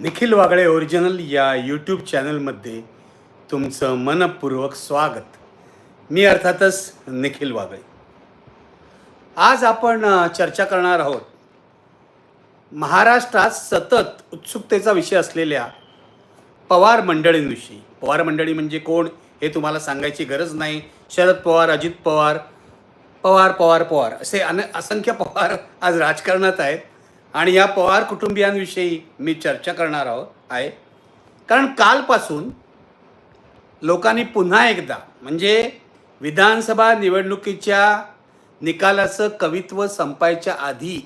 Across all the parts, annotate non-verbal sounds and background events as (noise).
Nikhil Wagle original या YouTube चॅनलमध्ये तुमचं मनपूर्वक स्वागत. मी अर्थातच निखिल वागळे. आज आपण चर्चा करणार आहोत महाराष्ट्रात सतत उत्सुकतेचा विषय असलेल्या पवार मंडळींविषयी. पवार मंडळी म्हणजे कोण हे तुम्हाला सांगायची गरज नाही. शरद पवार अजित पवार पवार पवार पवार असे अन असंख्य पवार आज राजकारणात आहेत. आणि या पवार कुटुंबियांविषयी मी चर्चा करणार आहोत आहे. कारण कालपासून लोकांनी पुन्हा एकदा म्हणजे विधानसभा निवडणुकीच्या निकालाचं कवित्व संपायच्या आधी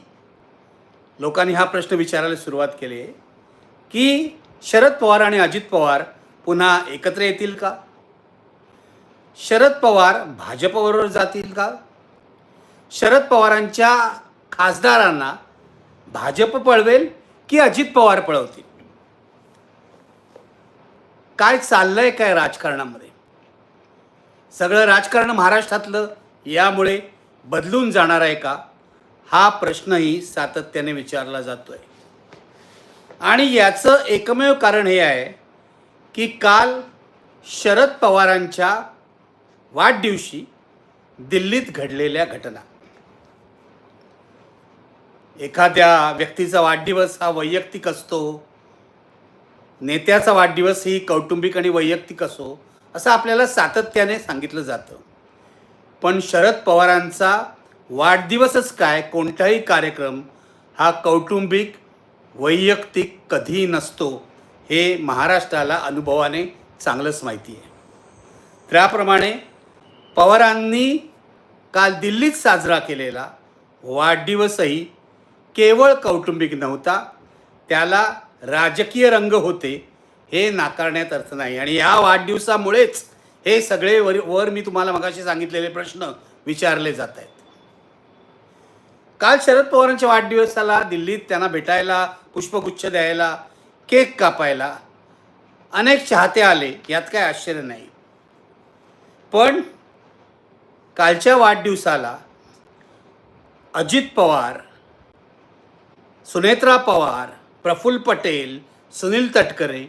लोकांनी हा प्रश्न विचारायला सुरुवात केली आहे की शरद पवार आणि अजित पवार पुन्हा एकत्र येतील का? शरद पवार भाजपबरोबर जातील का? शरद पवारांच्या खासदारांना भाजप पळवेल की अजित पवार पळवतील? काय चाललंय काय राजकारणामध्ये? सगळं राजकारण महाराष्ट्रातलं यामुळे बदलून जाणार आहे का? हा प्रश्नही सातत्याने विचारला जातोय. आणि याचं एकमेव कारण हे आहे की काल शरद पवारांच्या वाढदिवशी दिल्लीत घडलेल्या घटना. एखाद्या व्यक्तीचा वाढदिवस हा वैयक्तिक असतो. नेत्याचा वाढदिवस ही कौटुंबिक आणि वैयक्तिक असो असं आपल्याला सातत्याने सांगितलं जातं. पण शरद पवारांचा वाढदिवसच काय कोणताही कार्यक्रम हा कौटुंबिक वैयक्तिक कधीही नसतो हे महाराष्ट्राला अनुभवाने चांगलंच माहिती आहे. त्याप्रमाणे पवारांनी काल दिल्लीत साजरा केलेला वाढदिवसही केवळ कौटुंबिक नव्हता त्याला राजकीय रंग होते हे नाकारण्यात अर्थ नाही. आणि या वाढदिवसामुळेच हे सगळे वर वर मी तुम्हाला मगाशी सांगितलेले प्रश्न विचारले जात आहेत. काल शरद पवारांच्या वाढदिवसाला दिल्लीत त्यांना भेटायला पुष्पगुच्छ द्यायला केक कापायला अनेक चाहते आले यात काय आश्चर्य नाही. पण कालच्या वाढदिवसाला अजित पवार सुनेत्रा पवार प्रफुल्ल पटेल सुनील तटकरे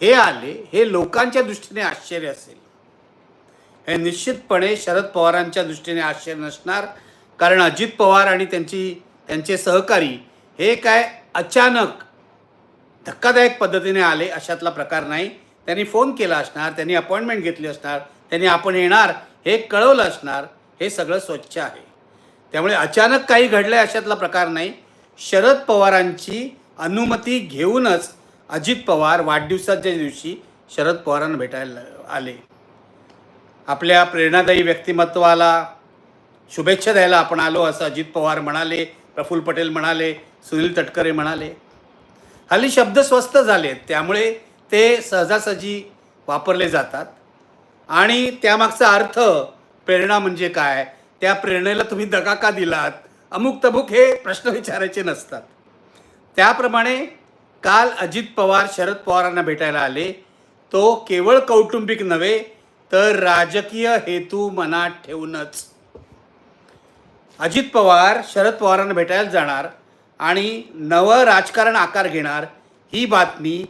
हे आले हे लोकांच्या दृष्टीने आश्चर्य असेल. हे निश्चितपणे शरद पवारांच्या दृष्टीने आश्चर्य नसणार कारण अजित पवार आणि त्यांची त्यांचे सहकारी हे काय अचानक धक्कादायक पद्धतीने आले अशातला प्रकार नाही. त्यांनी फोन केला असणार त्यांनी अपॉइंटमेंट घेतली असणार त्यांनी आपण येणार हे कळवलं असणार हे सगळं स्वच्छ आहे. त्यामुळे अचानक काही घडलं आहे अशातला प्रकार नाही. शरद पवारांची अनुमती घेऊनच अजित पवार वाढदिवसाच्या दिवशी शरद पवारांना भेटायला आले. आपल्या प्रेरणादायी व्यक्तिमत्वाला शुभेच्छा द्यायला आपण आलो असं अजित पवार म्हणाले प्रफुल्ल पटेल म्हणाले सुनील तटकरे म्हणाले. हल्ली शब्द स्वस्त झालेत त्यामुळे ते सहजासहजी वापरले जातात. आणि त्यामागचा अर्थ प्रेरणा म्हणजे काय? त्या प्रेरणेला तुम्ही दगा का दिलात. अमुक तमुक हे प्रश्न विचारायचे नसतात. त्याप्रमाणे काल अजित पवार शरद पवारांना भेटायला आले. तो केवळ कौटुंबिक नव्हे तर राजकीय हेतू मनात ठेवूनच. अजित पवार शरद पवारांना भेटायला जाणार आणि नवं राजकारण आकार घेणार ही बातमी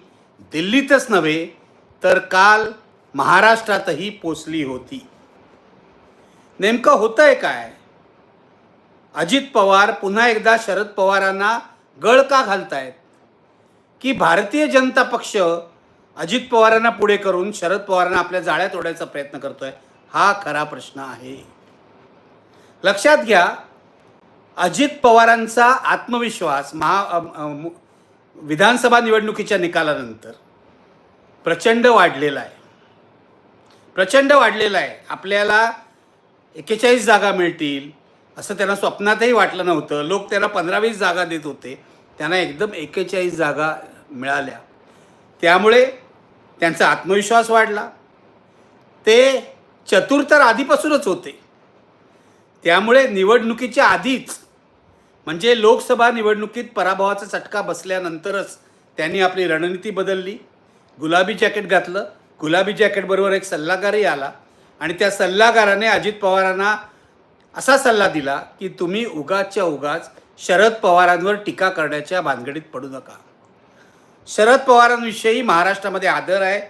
दिल्लीतच नव्हे तर काल महाराष्ट्रातही पोचली होती. नेमकं होतंय काय? अजित पवार पुन्हा एकदा शरद पवारांना गळ का घालतायत? की भारतीय जनता पक्ष अजित पवारांना पुढे करून शरद पवारांना आपल्या जाळ्यात ओढायचा प्रयत्न करतोय? हा खरा प्रश्न आहे. लक्षात घ्या अजित पवारांचा आत्मविश्वास महा विधानसभा निवडणुकीच्या निकालानंतर प्रचंड वाढलेला आहे. प्रचंड वाढलेला आहे. आपल्याला एक्केचाळीस जागा मिळतील. असं त्यांना स्वप्नातही वाटलं नव्हतं. लोक त्यांना पंधरा वीस जागा देत होते. त्यांना एकदम एकेचाळीस जागा मिळाल्या. त्यामुळे त्यांचा आत्मविश्वास वाढला. ते चतुर तर आधीपासूनच होते. त्यामुळे निवडणुकीच्या आधीच म्हणजे लोकसभा निवडणुकीत पराभवाचा चटका बसल्यानंतरच त्यांनी आपली रणनीती बदलली. गुलाबी जॅकेट घातलं. गुलाबी जॅकेटबरोबर एक सल्लागारही आला. आणि त्या सल्लागाराने अजित पवारांना असा सल्ला दिला की तुम्ही उगाचच्या उगाच शरद पवारांवर टीका करण्याच्या भानगडीत पडू नका. शरद पवारांविषयी महाराष्ट्रामध्ये आदर आहे.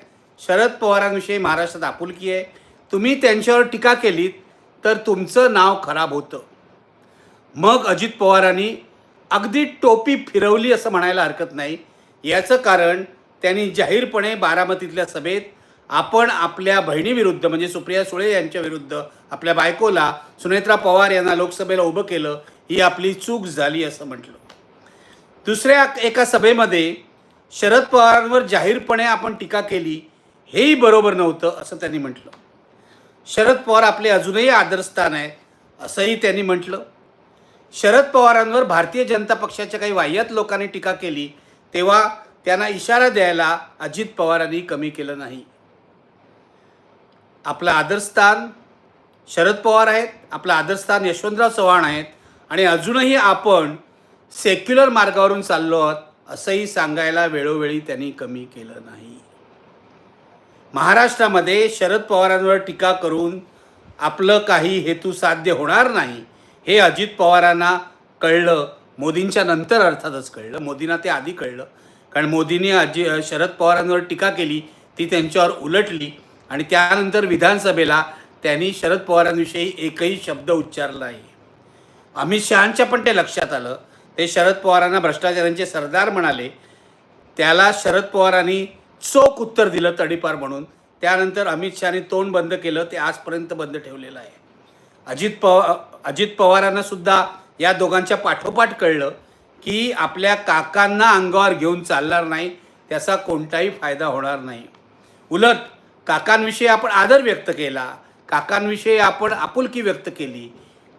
शरद पवारांविषयी महाराष्ट्रात आपुलकी आहे. तुम्ही त्यांच्यावर टीका केलीत तर तुमचं नाव खराब होतं. मग अजित पवारांनी अगदी टोपी फिरवली असं म्हणायला हरकत नाही. याचं कारण त्यांनी जाहीरपणे बारामतीतल्या सभेत आपण आपल्या बहिणीविरुद्ध म्हणजे सुप्रिया सुळे यांच्या विरुद्ध आपल्या बायकोला सुनेत्रा पवार यांना लोकसभेला उभं केलं ही आपली चूक झाली असं म्हटलं. दुसऱ्या एका सभेमध्ये शरद पवारांवर जाहीरपणे आपण टीका केली हेही बरोबर नव्हतं असं त्यांनी म्हटलं. शरद पवार आपले अजूनही आदरस्थान आहे असंही त्यांनी म्हटलं. शरद पवारांवर भारतीय जनता पक्षाच्या काही वाह्यात लोकांनी टीका केली तेव्हा त्यांना इशारा द्यायला अजित पवारांनी कमी केलं नाही. आपलं आदरस्थान शरद पवार आहेत आपलं आदरस्थान यशवंतराव चव्हाण आहेत आणि अजूनही आपण सेक्युलर मार्गावरून चाललो आहोत असंही सांगायला वेळोवेळी त्यांनी कमी केलं नाही. महाराष्ट्रामध्ये शरद पवारांवर टीका करून आपलं काही हेतू साध्य होणार नाही हे अजित पवारांना कळलं मोदींच्या नंतर अर्थातच कळलं मोदींना ते आधी कळलं. कारण मोदींनी अजि शरद पवारांवर टीका केली ती त्यांच्यावर उलटली. आणि त्यानंतर विधानसभेला त्यांनी शरद पवारांविषयी एकही शब्द उच्चारला नाही. अमित शहांच्या पण ते लक्षात आलं. ते शरद पवारांना भ्रष्टाचारांचे सरदार म्हणाले. त्याला शरद पवारांनी चोख उत्तर दिलं तडीपार म्हणून. त्यानंतर अमित शहाने तोंड बंद केलं. ते आजपर्यंत बंद ठेवलेलं आहे. अजित पवा अजित पवारांना सुद्धा या दोघांच्या पाठोपाठ कळलं की आपल्या काकांना अंगावर घेऊन चालणार नाही. त्याचा कोणताही फायदा होणार नाही. उलट काकांविषयी आपण आदर व्यक्त केला काकांविषयी आपण आपुलकी व्यक्त केली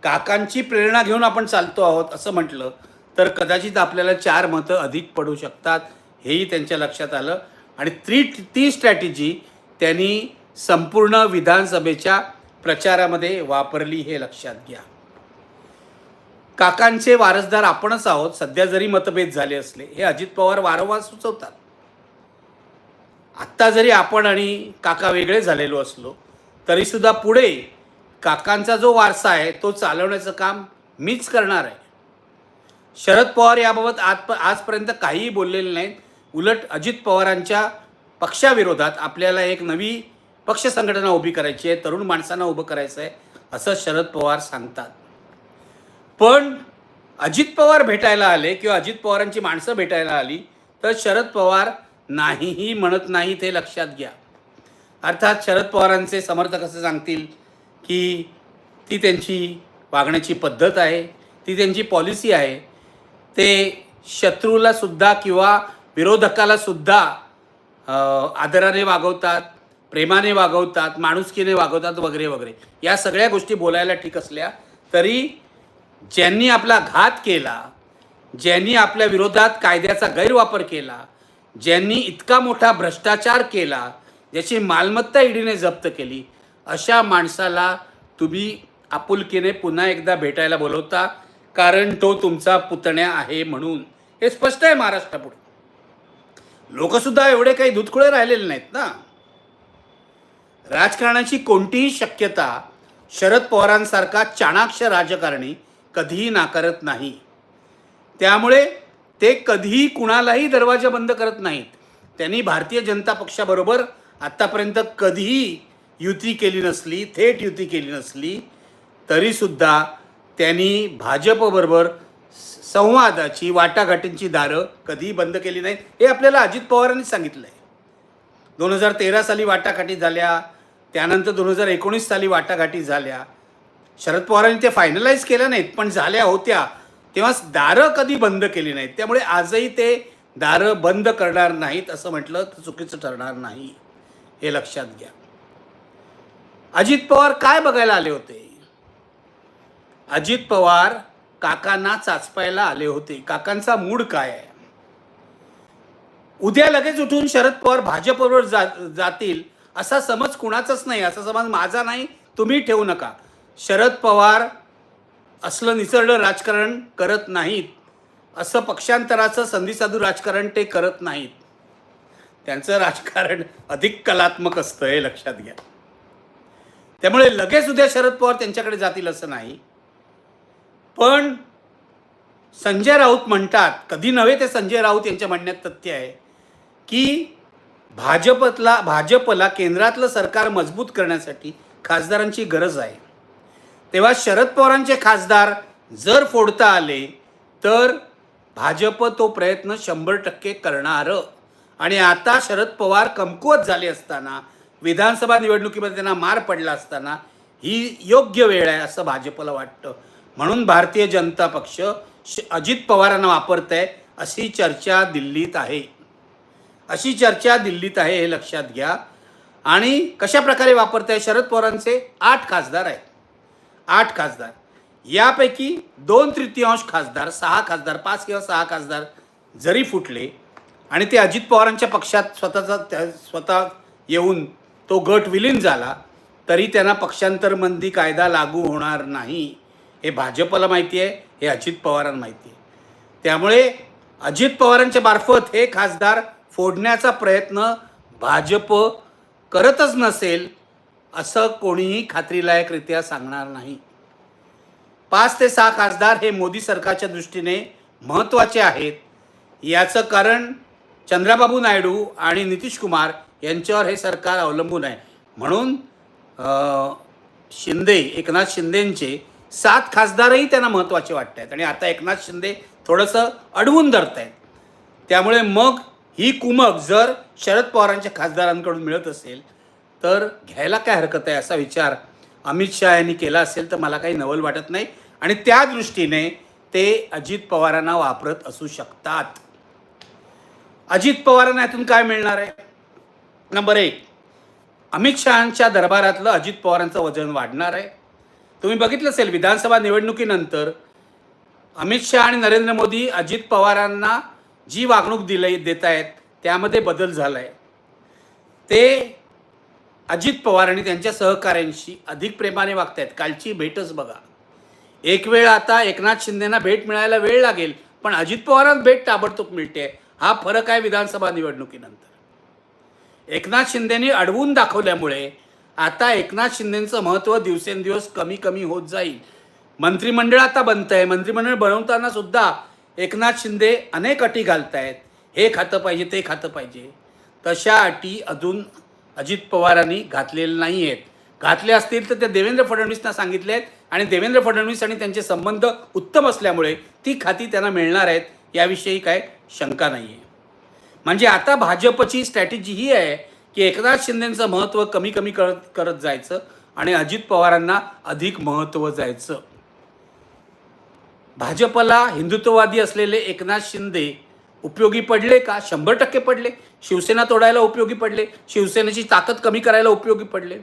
काकांची प्रेरणा घेऊन आपण चालतो आहोत असं म्हटलं तर कदाचित आपल्याला चार मतं अधिक पडू शकतात हेही त्यांच्या लक्षात आलं. आणि ती ती स्ट्रॅटेजी त्यांनी संपूर्ण विधानसभेच्या प्रचारामध्ये वापरली हे लक्षात घ्या. काकांचे वारसदार आपणच आहोत सध्या जरी मतभेद झाले असले हे अजित पवार वारंवार सुचवतात. आत्ता जरी आपण आणि काका वेगळे झालेलो असलो तरीसुद्धा पुढे काकांचा जो वारसा आहे तो चालवण्याचं काम मीच करणार आहे. शरद पवार याबाबत आज आजपर्यंत काहीही बोललेले नाहीत. उलट अजित पवारांच्या पक्षाविरोधात आपल्याला एक नवी पक्ष संघटना उभी करायची आहे तरुण माणसांना उभं करायचं आहे असं शरद पवार सांगतात. पण अजित पवार भेटायला आले किंवा अजित पवारांची माणसं भेटायला आली तर शरद पवार नाहीही म्हणत नाही ते लक्षात घ्या. अर्थात शरद पवारांचे समर्थक असं सांगतील की ती त्यांची वागण्याची पद्धत आहे ती त्यांची पॉलिसी आहे. ते शत्रूला सुद्धा किंवा विरोधकाला सुद्धा आदराने वागवतात प्रेमाने वागवतात माणुसकीने वागवतात वगैरे वगैरे. या सगळ्या गोष्टी बोलायला ठीक असल्या तरी ज्यांनी आपला घात केला ज्यांनी आपल्या विरोधात कायद्याचा गैरवापर केला ज्यांनी इतका मोठा भ्रष्टाचार केला ज्याची मालमत्ता ईडीने जप्त केली अशा माणसाला तुम्ही आपुलकीने पुन्हा एकदा भेटायला बोलवता कारण तो तुमचा पुतण्या आहे म्हणून. हे स्पष्ट आहे महाराष्ट्रापुढे. लोकसुद्धा एवढे काही धुतकुळे राहिलेले नाहीत ना. राजकारणाची कोणतीही शक्यता शरद पवारांसारखा चाणाक्ष राजकारणी कधीही नाकारत नाही. त्यामुळे ते कधीही कुणालाही दरवाजा बंद करत नाहीत. त्यांनी भारतीय जनता पक्षाबरोबर आत्तापर्यंत कधीही युती केली नसली थेट युती केली नसली तरीसुद्धा त्यांनी भाजपबरोबर संवादाची वाटाघाटींची दारं कधीही बंद केली नाहीत. हे आपल्याला अजित पवारांनी सांगितलं आहे दोन हजार तेरा साली वाटाघाटी झाल्या त्यानंतर दोन हजार एकोणीस साली वाटाघाटी झाल्या. शरद पवारांनी ते फायनलाइज केल्या नाहीत पण झाल्या होत्या. तेव्हा दारं कधी बंद केली नाहीत. त्यामुळे आजही ते दारं बंद करणार नाहीत असं म्हटलं तर चुकीचं ठरणार नाही. हे लक्षात घ्या. अजित पवार काय बघायला आले होते? अजित पवार काकांना चाचपायला आले होते. काकांचा मूड काय आहे? उद्या लगेच उठून शरद पवार भाजपवर जा जातील असा समज कुणाचाच नाही. असा समज माझा नाही. तुम्ही ठेवू नका. शरद पवार असलं निसरडं राजकारण करत नाहीत असं पक्षांतराचं संधीसाधू राजकारण ते करत नाहीत. त्यांचं राजकारण अधिक कलात्मक असतं हे लक्षात घ्या. त्यामुळे लगेच उद्या शरद पवार त्यांच्याकडे जातील असं नाही. पण संजय राऊत म्हणतात कधी नव्हे ते संजय राऊत यांच्या म्हणण्यात तथ्य आहे की भाजपतला भाजपला केंद्रातलं सरकार मजबूत करण्यासाठी खासदारांची गरज आहे. तेव्हा शरद पवारांचे खासदार जर फोडता आले तर भाजप तो प्रयत्न शंभर टक्के करणार. आणि आता शरद पवार कमकुवत झाले असताना विधानसभा निवडणुकीमध्ये त्यांना मार पडला असताना ही योग्य वेळ आहे असं भाजपला वाटतं. म्हणून भारतीय जनता पक्ष श- अजित पवारांना वापरत आहे अशी चर्चा दिल्लीत आहे. अशी चर्चा दिल्लीत आहे हे लक्षात घ्या. आणि कशा प्रकारे वापरत आहे शरद पवारांचे आठ खासदार आहेत. आठ खासदार. यापैकी दोन तृतीयांश खासदार सहा खासदार पाच किंवा सहा खासदार जरी फुटले आणि ते अजित पवारांच्या पक्षात स्वतःचा त्या स्वतः येऊन तो गट विलीन झाला तरी त्यांना पक्षांतरबंदी कायदा लागू होणार नाही हे भाजपला माहिती आहे हे अजित पवारांना माहिती आहे. त्यामुळे अजित पवारांच्या मार्फत हे खासदार फोडण्याचा प्रयत्न भाजप करतच नसेल असं कोणीही खात्रीलायकरित्या सांगणार नाही. पाच ते सहा खासदार हे मोदी सरकारच्या दृष्टीने महत्त्वाचे आहेत. याचं कारण चंद्राबाबू नायडू आणि नितीश कुमार यांच्यावर हे सरकार अवलंबून आहे. म्हणून शिंदे एकनाथ शिंदेंचे सात खासदारही त्यांना महत्त्वाचे वाटत आहेत आणि आता एकनाथ शिंदे थोडंसं अडवून धरत आहेत त्यामुळे मग ही कुमक जर शरद पवारांच्या खासदारांकडून मिळत असेल तर घ्यायला काय हरकत आहे असा विचार अमित शहा यांनी केला असेल तर मला काही नवल वाटत नाही. आणि त्या दृष्टीने ते अजित पवारांना वापरत असू शकतात. अजित पवारांना यातून काय मिळणार आहे? नंबर एक अमित शहांच्या दरबारातलं अजित पवारांचं वजन वाढणार आहे. तुम्ही बघितलं असेल विधानसभा निवडणुकीनंतर अमित शहा आणि नरेंद्र मोदी अजित पवारांना जी वागणूक दिली देत आहेत त्यामध्ये बदल झाला आहे ते अजित पवार आणि त्यांच्या सहकाऱ्यांशी अधिक प्रेमाने वागत आहेत कालची भेटच बघा. एक वेळ आता एकनाथ शिंदेना भेट मिळायला वेळ लागेल पण अजित पवारांना भेट ताबडतोब मिळते हा फरक आहे विधानसभा निवडणुकीनंतर. एकनाथ शिंदेनी अडवून दाखवल्यामुळे आता एकनाथ शिंदेचं महत्त्व दिवसेंदिवस कमी कमी होत जाईल. मंत्रिमंडळ आता बनतं आहे. मंत्रिमंडळ बनवताना सुद्धा एकनाथ शिंदे अनेक अटी घालतायत. हे खातं पाहिजे ते खातं पाहिजे. तशा अटी अजून अजित पवारांनी घातलेले नाही आहेत घातले असतील तर ते देवेंद्र फडणवीसना सांगितले आहेत आणि देवेंद्र फडणवीस आणि त्यांचे संबंध उत्तम असल्यामुळे ती खाती त्यांना मिळणार आहेत याविषयी काय शंका नाही आहे म्हणजे आता भाजपची स्ट्रॅटेजी ही आहे की एकनाथ शिंदेचं महत्त्व कमी कमी करत करत जायचं आणि अजित पवारांना अधिक महत्त्व जायचं. भाजपला हिंदुत्ववादी असलेले एकनाथ शिंदे उपयोगी पडले का? शंभर टक्के पडले. शिवसेना तोडायला उपयोगी पडले. शिवसेनेची ताकद कमी करायला उपयोगी पडले.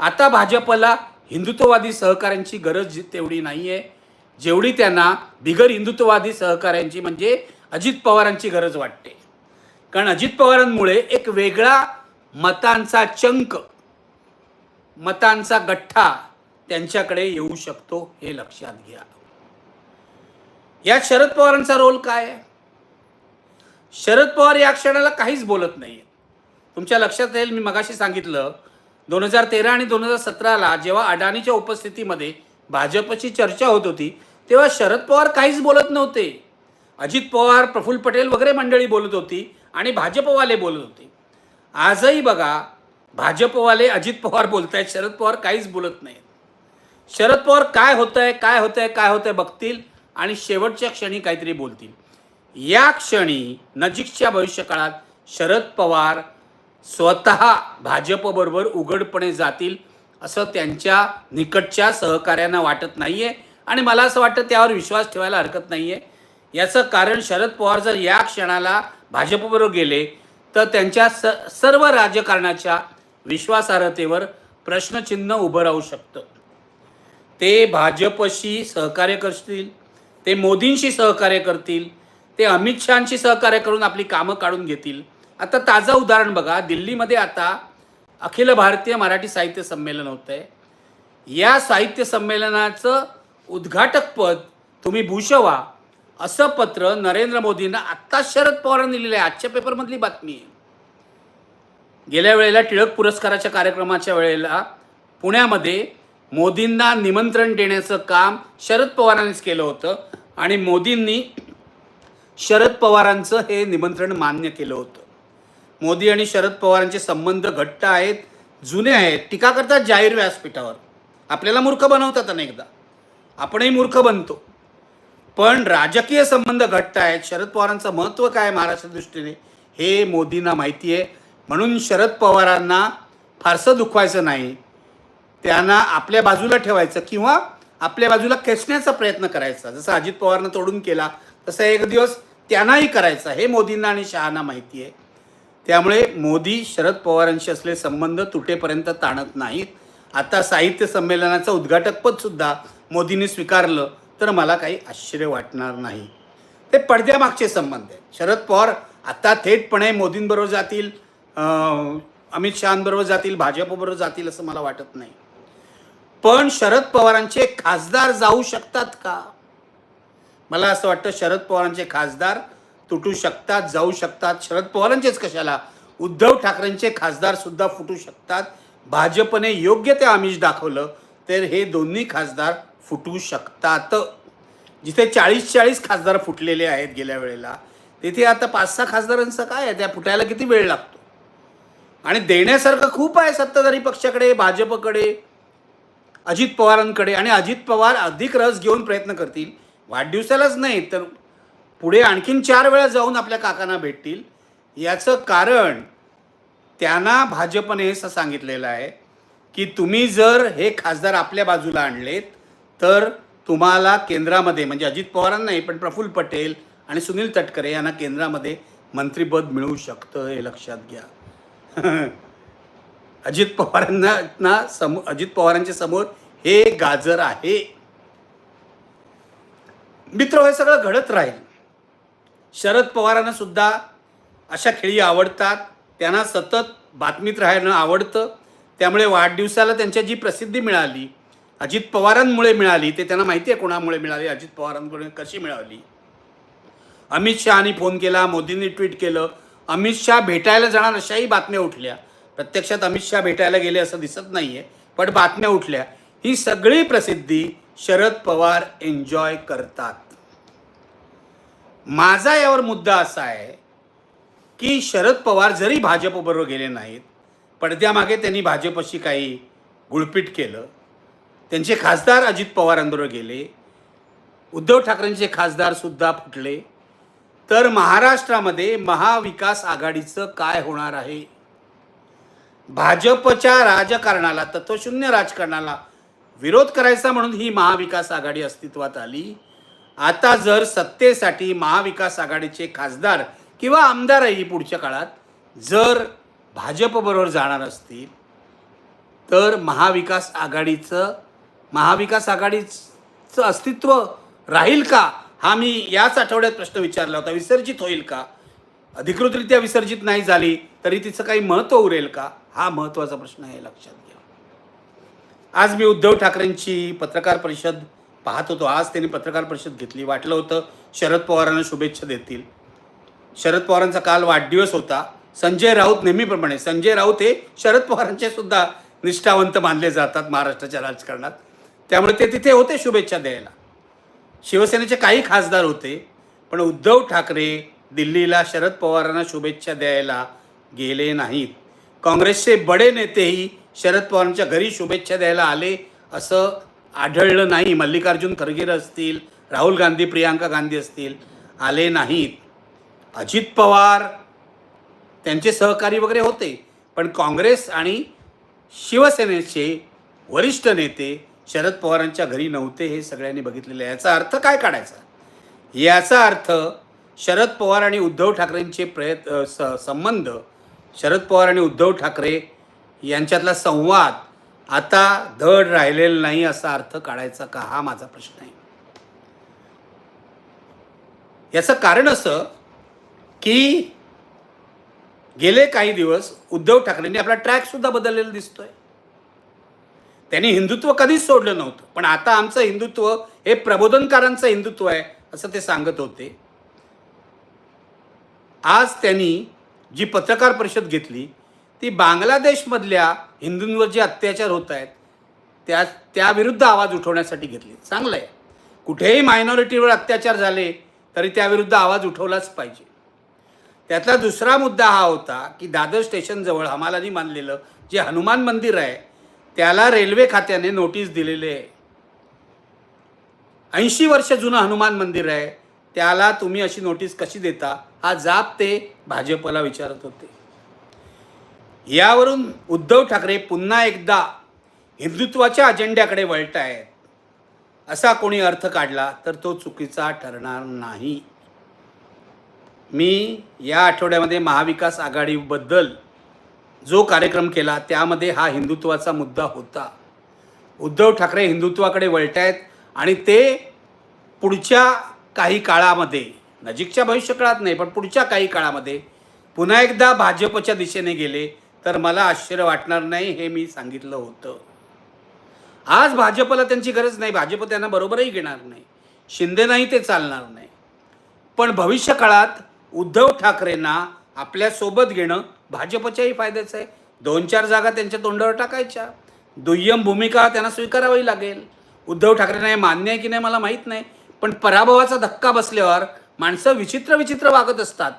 आता भाजपला हिंदुत्ववादी सहकाऱ्यांची गरज तेवढी नाही आहे जेवढी त्यांना बिगर हिंदुत्ववादी सहकाऱ्यांची म्हणजे अजित पवारांची गरज वाटते. कारण अजित पवारांमुळे एक वेगळा मतांचा चंक मतांचा गठ्ठा त्यांच्याकडे येऊ शकतो हे लक्षात घ्या. यात शरद पवारांचा रोल काय? आहे शरद पवार या क्षणाला काहीच बोलत नाही तुमच्या लक्षात येईल मी मगाशी सांगितलं दोन हजार तेरा आणि दोन हजार सतराला जेव्हा अडाणीच्या उपस्थितीमध्ये भाजपची चर्चा होत होती तेव्हा शरद पवार काहीच बोलत नव्हते. अजित पवार प्रफुल्ल पटेल वगैरे मंडळी बोलत होती आणि भाजपवाले बोलत होते. आजही बघा भाजपवाले अजित पवार बोलत आहेत शरद पवार काहीच बोलत नाहीत. शरद पवार काय होतं आहे काय होतं आहे काय होतं आहे बघतील आणि शेवटच्या क्षणी काहीतरी बोलतील. या क्षणी नजीकच्या भविष्यकाळात शरद पवार स्वतः भाजपबरोबर उघडपणे जातील असं त्यांच्या निकटच्या सहकाऱ्यांना वाटत नाही आहे आणि मला असं वाटतं त्यावर विश्वास ठेवायला हरकत नाही आहे याचं कारण शरद पवार जर या क्षणाला भाजपबरोबर गेले तर त्यांच्या स सर्व राजकारणाच्या विश्वासार्हतेवर प्रश्नचिन्ह उभं राहू शकतं. ते भाजपशी सहकार्य करतील ते मोदींशी सहकार्य करतील ते अमित शहाशी सहकार्य करून आपली कामं काढून घेतील. आता ताजं उदाहरण बघा. दिल्लीमध्ये आता अखिल भारतीय मराठी साहित्य संमेलन होतं आहे या साहित्य संमेलनाचं उद्घाटकपद तुम्ही भूषवा असं पत्र नरेंद्र मोदींना आत्ता शरद पवारांनी लिहिलं आहे. आजच्या पेपरमधली बातमी आहे. गेल्या वेळेला टिळक पुरस्काराच्या कार्यक्रमाच्या वेळेला पुण्यामध्ये मोदींना निमंत्रण देण्याचं काम शरद पवारांनीच केलं होतं. आणि मोदींनी शरद पवारांचं हे निमंत्रण मान्य केलं होतं. मोदी आणि शरद पवारांचे संबंध घट्ट आहेत जुने आहेत टीका करतात जाहीर व्यासपीठावर. आपल्याला मूर्ख बनवतात अनेकदा. आपणही मूर्ख बनतो. पण राजकीय संबंध घट्ट आहेत शरद पवारांचं महत्त्व काय महाराष्ट्र दृष्टीने हे मोदींना माहिती आहे. म्हणून शरद पवारांना फारसं दुखवायचं नाही. त्यांना आपल्या बाजूला ठेवायचं किंवा आपल्या बाजूला खेचण्याचा प्रयत्न करायचा. जसं अजित पवारनं तोडून केला तसं एक दिवस त्यांनाही करायचं हे मोदींना आणि शहाना माहिती आहे. त्यामुळे मोदी शरद पवारांशी असलेले संबंध तुटेपर्यंत ताणत नाहीत. आता साहित्य संमेलनाचं उद्घाटकपद सुद्धा मोदींनी स्वीकारलं तर मला काही आश्चर्य वाटणार नाही. ते पडद्यामागचे संबंध आहेत. शरद पवार आता थेटपणे मोदींबरोबर जातील अमित शहांबरोबर जातील भाजपबरोबर जातील असं मला वाटत नाही. पण शरद पवारांचे खासदार जाऊ शकतात का? मला असं वाटतं शरद पवारांचे खासदार तुटू शकतात जाऊ शकतात. शरद पवारांचेच कशाला? उद्धव ठाकरेंचे खासदार सुद्धा फुटू शकतात. भाजपने योग्य ते आमिष दाखवलं तर हे दोन्ही खासदार फुटू शकतात. जिथे चाळीस चाळीस खासदार फुटलेले आहेत गेल्या वेळेला तिथे आता पाच सहा खासदारांचं काय आहे? त्या फुटायला किती वेळ लागतो? आणि देण्यासारखं खूप आहे सत्ताधारी पक्षाकडे भाजपकडे अजित पवारांकडे. आणि अजित पवार अधिक रस घेऊन प्रयत्न करतील. वाढदिवसालाच नाही तर पुढे आणखीन चार वेळा जाऊन आपल्या काकांना भेटतील. याचं कारण त्यांना भाजपने असं सांगितलेलं आहे की तुम्ही जर हे खासदार आपल्या बाजूला आणलेत तर तुम्हाला केंद्रामध्ये म्हणजे अजित पवारांनाही पण प्रफुल्ल पटेल आणि सुनील तटकरे यांना केंद्रामध्ये मंत्रिपद मिळू शकतं हे लक्षात घ्या. (laughs) अजित पवारांना ना समो अजित पवारांच्या समोर हे गाजर आहे. मित्र हे सगळं घडत राहील. शरद पवारांना सुद्धा अशा खेळी आवडतात. त्यांना सतत बातमीत राहणं आवडतं. त्यामुळे वाढदिवसाला त्यांच्या जी प्रसिद्धी मिळाली अजित पवारांमुळे मिळाली ते त्यांना माहिती आहे कोणामुळे मिळाली अजित पवारांकडून कशी मिळाली? अमित शहानी फोन केला मोदींनी ट्विट केलं अमित शहा भेटायला जाणार अशाही बातम्या उठल्या. प्रत्यक्षात अमित शहा भेटायला गेले असं दिसत नाही आहे पण बातम्या उठल्या. ही सगळी प्रसिद्धी शरद पवार एन्जॉय करतात. माझा यावर मुद्दा असा आहे की शरद पवार जरी भाजपबरोबर गेले नाहीत पडद्यामागे त्यांनी भाजपशी काही गुळपीट केलं. त्यांचे खासदार अजित पवारांबरोबर गेले. उद्धव ठाकरेंचे खासदारसुद्धा फुटले. तर महाराष्ट्रामध्ये महाविकास आघाडीचं काय होणार आहे? भाजपच्या राजकारणाला तत्वशून्य राजकारणाला विरोध करायचा म्हणून ही महाविकास आघाडी अस्तित्वात आली. आता जर सत्तेसाठी महाविकास आघाडीचे खासदार किंवा आमदारही पुढच्या काळात जर भाजपबरोबर जाणार असतील तर महाविकास आघाडीचं महाविकास आघाडीचं अस्तित्व राहील का? हा मी याच आठवड्यात प्रश्न विचारला होता. विसर्जित होईल का? अधिकृतरित्या विसर्जित नाही झाली तरी तिचं काही महत्त्व उरेल का? हा महत्त्वाचा प्रश्न आहे लक्षात घ्या. आज मी उद्धव ठाकरेंची पत्रकार परिषद पाहत होतो. आज त्यांनी पत्रकार परिषद घेतली. वाटलं होतं शरद पवारांना शुभेच्छा देतील. शरद पवारांचा काल वाढदिवस होता. संजय राऊत नेहमीप्रमाणे संजय राऊत हे शरद पवारांचे सुद्धा निष्ठावंत मानले जातात महाराष्ट्राच्या राजकारणात. त्यामुळे ते तिथे होते शुभेच्छा द्यायला. शिवसेनेचे काही खासदार होते पण उद्धव ठाकरे दिल्लीला शरद पवारांना शुभेच्छा द्यायला गेले नाहीत. काँग्रेसचे बडे नेतेही शरद पवारांच्या घरी शुभेच्छा द्यायला आले असं आढळलं नाही. मल्लिकार्जुन खरगे असतील राहुल गांधी प्रियांका गांधी असतील आले नाहीत. अजित पवार त्यांचे सहकारी वगैरे होते पण काँग्रेस आणि शिवसेनेचे वरिष्ठ नेते शरद पवारांच्या घरी नव्हते हे सगळ्यांनी बघितलेलं आहे. याचा अर्थ काय काढायचा? याचा अर्थ शरद पवार आणि उद्धव ठाकरेंचे प्रयत्न स संबंध शरद पवार आणि उद्धव ठाकरे यांच्यातला संवाद आता धड राहिलेला नाही असा अर्थ काढायचा का हा माझा प्रश्न आहे. याचं कारण असं की गेले काही दिवस उद्धव ठाकरेंनी आपला ट्रॅक सुद्धा बदललेला दिसतोय. त्यांनी हिंदुत्व कधीच सोडलं नव्हतं पण आता आमचं हिंदुत्व हे प्रबोधनकारांचं हिंदुत्व आहे असं ते सांगत होते. आज त्यांनी जी पत्रकार परिषद घेतली ती बांगलादेशमधल्या हिंदूंवर जे अत्याचार होत आहेत त्या त्याविरुद्ध आवाज उठवण्यासाठी घेतली. चांगलं आहे. कुठेही मायनॉरिटीवर अत्याचार झाले तरी त्याविरुद्ध आवाज उठवलाच पाहिजे. त्यातला दुसरा मुद्दा हा होता की दादर स्टेशनजवळ हमालानी मानलेलं जे हनुमान मंदिर आहे त्याला रेल्वे खात्याने नोटीस दिलेली आहे. ऐंशी वर्ष जुनं हनुमान मंदिर आहे त्याला तुम्ही अशी नोटीस कशी देता? हा जाब ते भाजपला विचारत होते. यावरून उद्धव ठाकरे पुन्हा एकदा हिंदुत्वाच्या अजेंड्याकडे वळत आहेत असा कोणी अर्थ काढला तर तो चुकीचा ठरणार नाही. मी या आठवड्यामध्ये महाविकास आघाडीबद्दल जो कार्यक्रम केला त्यामध्ये हा हिंदुत्वाचा मुद्दा होता. उद्धव ठाकरे हिंदुत्वाकडे वळत आहेत आणि ते पुढच्या काही काळामध्ये नजीकच्या भविष्यकाळात नाही पण पुढच्या काही काळामध्ये पुन्हा एकदा भाजपच्या दिशेने गेले. तर मला आश्चर्य वाटणार नाही हे मी सांगितलं होतं. आज भाजपला त्यांची गरज नाही भाजप त्यांना बरोबरही घेणार नाही. शिंदे नाही ते चालणार नाही. पण भविष्य काळात उद्धव ठाकरेंना आपल्यासोबत घेणं भाजपच्याही फायद्याचं आहे. दोन चार जागा त्यांच्या तोंडावर टाकायच्या. दुय्यम भूमिका त्यांना स्वीकारावी लागेल. उद्धव ठाकरेंना हे मान्य आहे की नाही मला माहीत नाही. पण पराभवाचा धक्का बसल्यावर माणसं विचित्र विचित्र वागत असतात.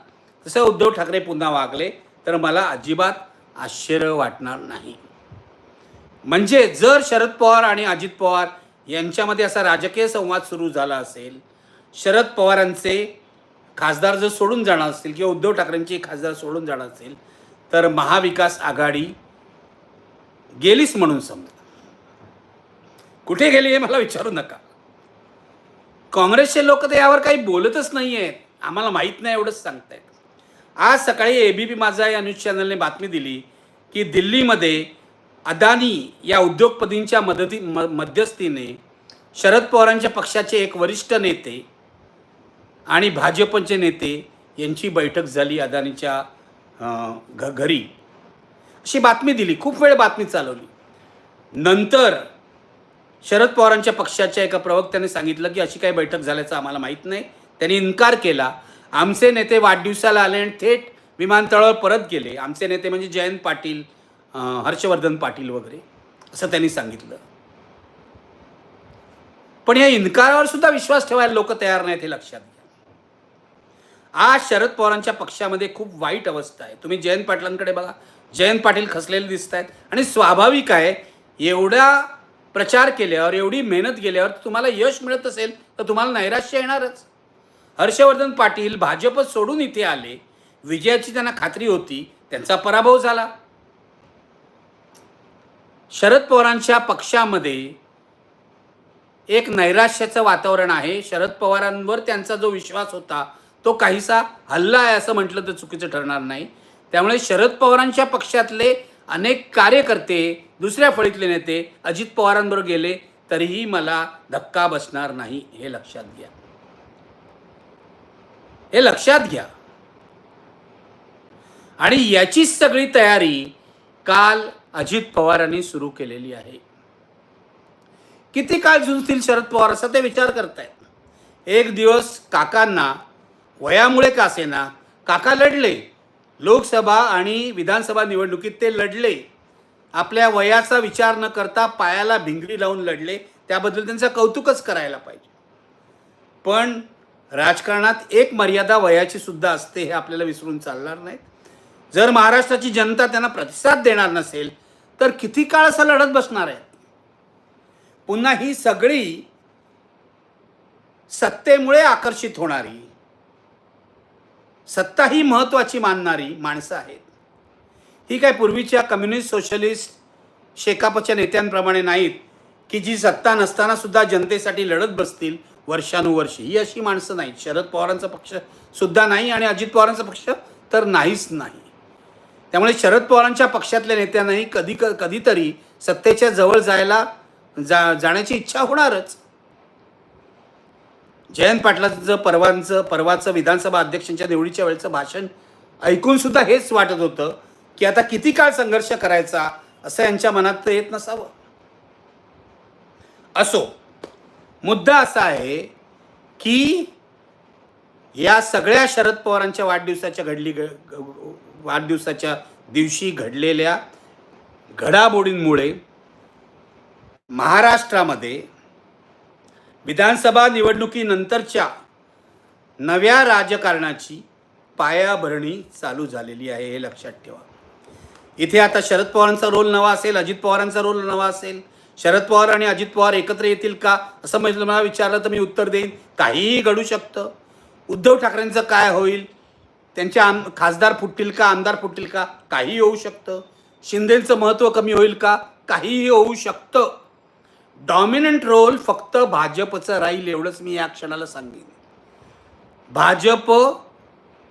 तसं उद्धव ठाकरे पुन्हा वागले तर मला अजिबात आश्चर्य वाटणार नाही. म्हणजे जर शरद पवार आणि अजित पवार यांच्यामध्ये असा राजकीय संवाद सुरू झाला असेल शरद पवारांचे खासदार जर सोडून जाणार असतील किंवा उद्धव ठाकरेंचे खासदार सोडून जाणार असेल तर महाविकास आघाडी गेलीच म्हणून समजा. कुठे गेली हे मला विचारू नका. काँग्रेसचे लोक तर यावर काही बोलतच नाही आहेत आम्हाला माहीत नाही एवढंच सांगतायत. आज सकाळी ए बी पी माझा या न्यूज चॅनलने बातमी दिली की दिल्लीमध्ये अदानी या उद्योगपतींच्या मदती म मध्यस्थीने शरद पवारांच्या पक्षाचे एक वरिष्ठ नेते आणि भाजपचे नेते यांची बैठक झाली अदानीच्या घ घरी. अशी बातमी दिली. खूप वेळ बातमी चालवली. नंतर शरद पवारांच्या पक्षाच्या एका प्रवक्त्याने सांगितलं की अशी काही बैठक झाल्याचं आम्हाला माहीत नाही. त्यांनी इन्कार केला. आमचे नेते वाढदिवसाला आले आणि थेट विमानतळावर परत गेले. आमचे नेते म्हणजे जयंत पाटील हर्षवर्धन पाटील वगैरे असं त्यांनी सांगितलं. पण या इन्कारावर सुद्धा विश्वास ठेवायला लोक तयार नाहीत हे लक्षात घ्या. आज शरद पवारांच्या पक्षामध्ये खूप वाईट अवस्था आहे. तुम्ही जयंत पाटलांकडे बघा. जयंत पाटील खसलेले दिसत आहेत आणि स्वाभाविक आहे एवढा प्रचार केल्यावर एवढी मेहनत केल्यावर तुम्हाला यश मिळत असेल तर तुम्हाला नैराश्य येणारच. हर्षवर्धन पाटील भाजप सोडून इथे आले. विजयाची त्यांना खात्री होती. त्यांचा पराभव झाला. शरद पवारांच्या पक्षामध्ये एक नैराश्याचं वातावरण आहे. शरद पवारांवर त्यांचा जो विश्वास होता तो काहीसा हल्ला आहे असं म्हटलं तर चुकीचं ठरणार नाही. त्यामुळे शरद पवारांच्या पक्षातले अनेक कार्यकर्ते दुसऱ्या फळीतले नेते अजित पवारांबरोबर गेले तरीही मला धक्का बसणार नाही हे लक्षात घ्या. हे लक्षात घ्या. आणि याचीच सगळी तयारी काल अजित पवारांनी सुरू केलेली आहे. किती काळ झुंजतील शरद पवार असा ते विचार करतायत. एक दिवस काकांना वयामुळे का असेना काका लढले. लोकसभा आणि विधानसभा निवडणुकीत ते लढले. आपल्या वयाचा विचार न करता पायाला भिंगरी लावून लढले. त्याबद्दल त्यांचं कौतुकच करायला पाहिजे. पण राजकारणात एक मर्यादा वयाची सुद्धा असते हे आपल्याला विसरून चालणार नाहीत. जर महाराष्ट्राची जनता त्यांना प्रतिसाद देणार नसेल तर किती काळ असं लढत बसणार आहे? पुन्हा ही सगळी सत्तेमुळे आकर्षित होणारी सत्ता ही महत्त्वाची मानणारी माणसं आहेत. ही काय पूर्वीच्या कम्युनिस्ट सोशलिस्ट शेकापच्या नेत्यांप्रमाणे नाहीत की जी सत्ता नसताना सुद्धा जनतेसाठी लढत बसतील वर्षानुवर्षे. ही अशी माणसं नाहीत. शरद पवारांचा पक्ष सुद्धा नाही आणि अजित पवारांचा पक्ष तर नाहीच नाही. त्यामुळे शरद पवारांच्या पक्षातल्या नेत्यांनाही कधी क कधीतरी सत्तेच्या जवळ जायला जा जाण्याची इच्छा होणारच. जयंत पाटलाचं परवांचं परवाचं विधानसभा अध्यक्षांच्या निवडीच्या वेळेचं भाषण ऐकून सुद्धा हेच वाटत होतं की आता किती काळ संघर्ष करायचा असं यांच्या मनात तर येत नसावं. असो मुद्दा असा आहे की या सगळ्या शरद पवारांच्या वाढदिवसाच्या घडली वाढदिवसाच्या दिवशी घडलेल्या घडामोडींमुळे महाराष्ट्रामध्ये विधानसभा निवडणुकीनंतरच्या नव्या राजकारणाची पायाभरणी चालू झालेली आहे हे लक्षात ठेवा. इथे आता शरद पवारांचा रोल नवा असेल अजित पवारांचा रोल नवा असेल शरद पवार आणि अजित पवार एकत्र येतील का? असं म्हणजे मला विचारलं तर मी उत्तर देईन. काहीही घडू शकतं. उद्धव ठाकरेंचं काय होईल? त्यांचे आम खासदार फुटतील का? आमदार फुटतील का? काहीही होऊ शकतं. शिंदेचं महत्त्व कमी होईल का? काहीही होऊ शकतं. डॉमिनंट रोल फक्त भाजपचं राहील एवढंच मी या क्षणाला सांगेन. भाजप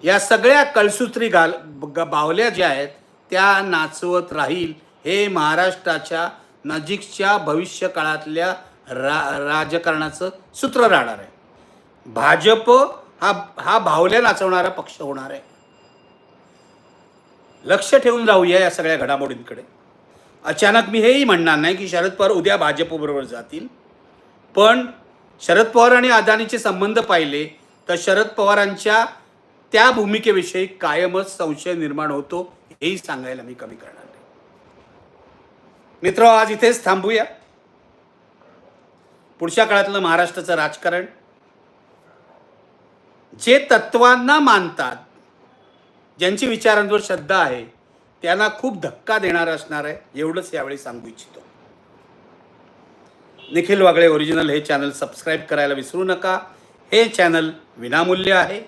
या सगळ्या कळसूत्री घाल ग- बावल्या ज्या आहेत त्या नाचवत राहील हे महाराष्ट्राच्या नजीकच्या भविष्य काळातल्या रा राजकारणाचं सूत्र राहणार आहे. भाजप हा हा भावल्या नाचवणारा पक्ष होणार आहे. लक्ष ठेवून राहूया या सगळ्या घडामोडींकडे. अचानक मी हेही म्हणणार नाही की शरद पवार उद्या भाजपबरोबर जातील. पण शरद पवार आणि अदानीचे संबंध पाहिले तर शरद पवारांच्या त्या भूमिकेविषयी कायमच संशय निर्माण होतो हेही सांगायला मी कमी करणार. मित्र आज इथेच थांबूया. पुढच्या काळातलं महाराष्ट्राचं राजकारण. जे तत्वांना मानतात ज्यांची विचारांवर श्रद्धा आहे त्यांना खूप धक्का देणार असणार आहे एवढंच यावेळी सांगू इच्छितो. निखिल वागळे ओरिजिनल हे चॅनल सबस्क्राईब करायला विसरू नका. हे चॅनल विनामूल्य आहे.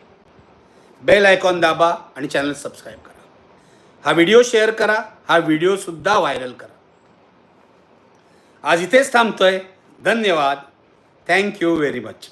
बेल आयकॉन दाबा आणि चॅनल सबस्क्राईब करा. हा व्हिडिओ शेअर करा हा व्हिडिओसुद्धा व्हायरल करा. आज इथेच थांबतोय. धन्यवाद. Thank you very much